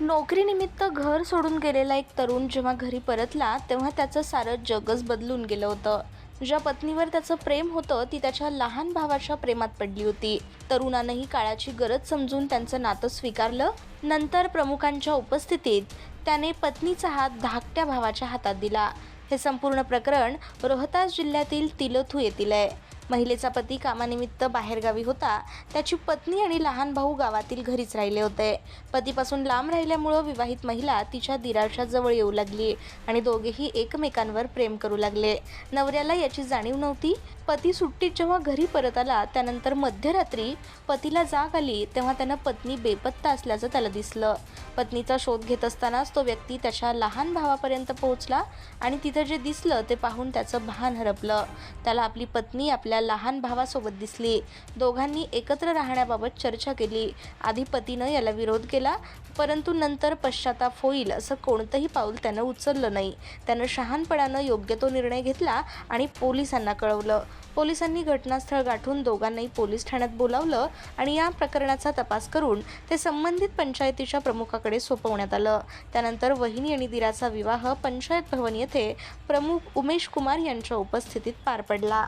नोकरीनिमित्त घर सोडून गेलेला एक तरुण जेव्हा घरी परतला तेव्हा त्याचं सारं जगच बदलून गेलं होतं. ज्या पत्नीवर त्याचं प्रेम होतं ती त्याच्या लहान भावाच्या प्रेमात पडली होती. तरुणानंही काळाची गरज समजून त्यांचं नातं स्वीकारलं. नंतर प्रमुखांच्या उपस्थितीत त्याने पत्नीचा हात धाकट्या भावाच्या हातात दिला. हे संपूर्ण प्रकरण रोहतास जिल्ह्यातील तिलथू येथील आहे. महिलेचा पती कामानिमित्त बाहेरगावी होता. त्याची पत्नी आणि लहान भाऊ गावातील घरीच राहिले होते. पतीपासून लांब राहिल्यामुळं विवाहित महिला तिच्या दिराच्या जवळ येऊ लागली आणि दोघेही एकमेकांवर प्रेम करू लागले. नवऱ्याला याची जाणीव नव्हती. पती सुट्टीत जेव्हा घरी परत आला त्यानंतर मध्यरात्री पतीला जाग आली तेव्हा त्यानं पत्नी बेपत्ता असल्याचं त्याला दिसलं. पत्नीचा शोध घेत असतानाच तो व्यक्ती त्याच्या लहान भावापर्यंत पोहोचला आणि तिथं जे दिसलं ते पाहून त्याचं भान हरपलं. त्याला आपली पत्नी आपल्या लहान भावासोबत दिसली. दोघांनी एकत्र राहण्याबाबत चर्चा केली. आधी पतीनं याला विरोध केला परंतु नंतर पश्चाताप होईल असं कोणतंही पाऊल त्यानं उचललं नाही. त्यानं शहाणपणानं योग्य तो निर्णय घेतला आणि पोलिसांना कळवलं. पोलिसांनी घटनास्थळ गाठून दोघांनाही पोलीस ठाण्यात बोलावलं आणि या प्रकरणाचा तपास करून ते संबंधित पंचायतीच्या प्रमुखाकडे सोपवण्यात आलं. त्यानंतर वहिनी आणि दिराचा विवाह पंचायत भवन येथे प्रमुख उमेश कुमार यांच्या उपस्थितीत पार पडला.